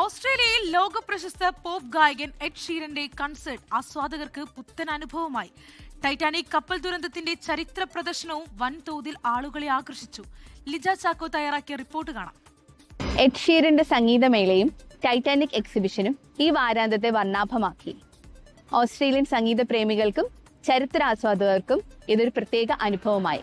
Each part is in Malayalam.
ഓസ്ട്രേലിയയിൽ ലോക പ്രശസ്ത പോപ്പ് ഗായകൻ എഡ് ഷീരന്റെ കൺസേർട്ട് ആസ്വാദകർക്ക് പുത്തൻ അനുഭവമായി. ടൈറ്റാനിക് കപ്പൽ ദുരന്തത്തിന്റെ ചരിത്ര പ്രദർശനവും വൻതോതിൽ ആളുകളെ ആകർഷിച്ചു. ലിജ ചാക്കോ തയ്യാറാക്കിയ റിപ്പോർട്ട് കാണാം. എഡ് ഷീരന്റെ സംഗീതമേളയും ടൈറ്റാനിക് എക്സിബിഷനും ഈ വാരാന്ത്യത്തെ വർണാഭമാക്കി. ഓസ്ട്രേലിയൻ സംഗീത പ്രേമികൾക്കും ചരിത്ര ആസ്വാദകർക്കും ഇതൊരു പ്രത്യേക അനുഭവമായി.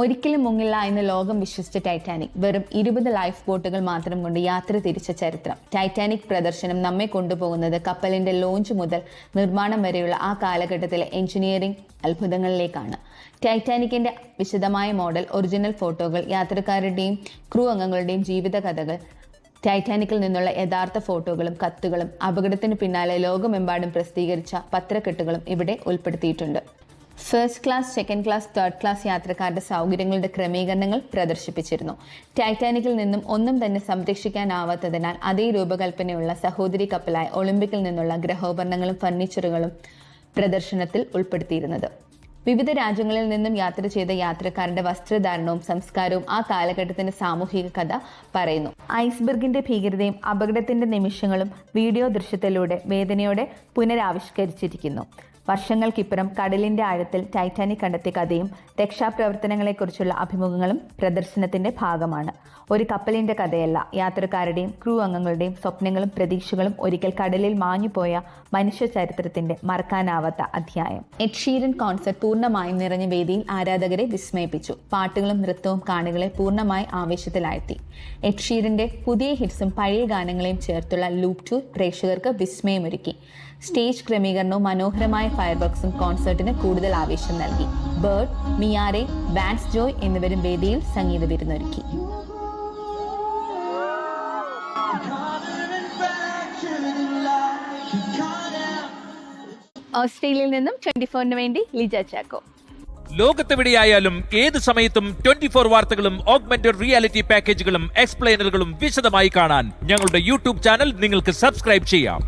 ഒരിക്കലും മുങ്ങില്ല എന്ന് ലോകം വിശ്വസിച്ച ടൈറ്റാനിക് വെറും ഇരുപത് ലൈഫ് ബോട്ടുകൾ മാത്രം കൊണ്ട് യാത്ര തിരിച്ച ചരിത്രം. ടൈറ്റാനിക് പ്രദർശനം നമ്മെ കൊണ്ടുപോകുന്നത് കപ്പലിന്റെ ലോഞ്ച് മുതൽ നിർമ്മാണം വരെയുള്ള ആ കാലഘട്ടത്തിലെ എഞ്ചിനീയറിംഗ് അത്ഭുതങ്ങളിലേക്കാണ്. ടൈറ്റാനിക്കിന്റെ വിശദമായ മോഡൽ ഒറിജിനൽ ഫോട്ടോകൾ യാത്രക്കാരുടെയും ക്രൂ അംഗങ്ങളുടെയും ജീവിത കഥകൾ ടൈറ്റാനിക്കിൽ നിന്നുള്ള യഥാർത്ഥ ഫോട്ടോകളും കത്തുകളും അപകടത്തിന് പിന്നാലെ ലോകമെമ്പാടും പ്രസിദ്ധീകരിച്ച പത്രക്കെട്ടുകളും ഇവിടെ ഉൾപ്പെടുത്തിയിട്ടുണ്ട്. First class second class third class യാത്രക്കാരുടെ സൗകര്യങ്ങളുടെ ക്രമീകരണങ്ങൾ പ്രദർശിപ്പിച്ചിരുന്നു. ടൈറ്റാനിക്കിൽ നിന്നും ഒന്നും തന്നെ സംരക്ഷിക്കാനാവാത്തതിനാൽ അതേ രൂപകൽപ്പനയുള്ള സഹോദരി കപ്പലായ ഒളിമ്പിക്കിൽ നിന്നുള്ള ഗ്രഹോപകരണങ്ങളും ഫർണിച്ചറുകളും പ്രദർശനത്തിൽ ഉൾപ്പെടുത്തിയിരുന്നത്. വിവിധ രാജ്യങ്ങളിൽ നിന്നും യാത്ര ചെയ്ത യാത്രക്കാരുടെ വസ്ത്രധാരണവും സംസ്കാരവും ആ കാലഘട്ടത്തിന്റെ സാമൂഹിക കഥ പറയുന്നു. ഐസ്ബർഗിന്റെ ഭീകരതയും അപകടത്തിന്റെ നിമിഷങ്ങളും വീഡിയോ ദൃശ്യത്തിലൂടെ വേദനയോടെ പുനരാവിഷ്കരിച്ചിരിക്കുന്നു. വർഷങ്ങൾക്കിപ്പുറം കടലിന്റെ ആഴത്തിൽ ടൈറ്റാനിക് കണ്ടെത്തിയ കഥയും രക്ഷാപ്രവർത്തനങ്ങളെക്കുറിച്ചുള്ള അഭിമുഖങ്ങളും പ്രദർശനത്തിന്റെ ഭാഗമാണ്. ഒരു കപ്പലിന്റെ കഥയല്ല യാത്രക്കാരുടെയും ക്രൂ അംഗങ്ങളുടെയും സ്വപ്നങ്ങളും പ്രതീക്ഷകളും ഒരിക്കൽ കടലിൽ മാഞ്ഞുപോയ മനുഷ്യ ചരിത്രത്തിന്റെ മറക്കാനാവാത്ത അധ്യായം. എഡ്ഷീരൻ കോൺസെർട്ട് പൂർണമായും നിറഞ്ഞ വേദിയിൽ ആരാധകരെ വിസ്മയിപ്പിച്ചു. പാട്ടുകളും നൃത്തവും കാണികളെ പൂർണമായി ആവേശത്തിലാഴ്ത്തി. എഡ്ഷീരന്റെ പുതിയ ഹിറ്റ്സും പഴയ ഗാനങ്ങളെയും ചേർത്തുള്ള ലൂപ് ടൂർ പ്രേക്ഷകർക്ക് വിസ്മയമൊരുക്കി. സ്റ്റേജ് ക്രമീകരണവും മനോഹരമായ ഫയർവർക്സും കോൺസേർട്ടിന് കൂടുതൽ ആവേശം നൽകി. ബേർഡ് മിയാരെ വാൻസ് ജോയ് എന്നിവരും വേദിയിൽ സംഗീത വിരുന്നൊരുക്കി ഓസ്ട്രേലിയയിൽ നിന്നും ട്വന്റി ഫോറിന് വേണ്ടി ലിജ ചാക്കോ. ലോകത്തെവിടെയായാലും ഏത് സമയത്തും ട്വന്റി ഫോർ വാർത്തകളും ഓഗ്മെന്റഡ് റിയാലിറ്റി പാക്കേജുകളും എക്സ്പ്ലെയിനറുകളും വിശദമായി കാണാൻ ഞങ്ങളുടെ യൂട്യൂബ് ചാനൽ നിങ്ങൾക്ക് സബ്സ്ക്രൈബ് ചെയ്യാം.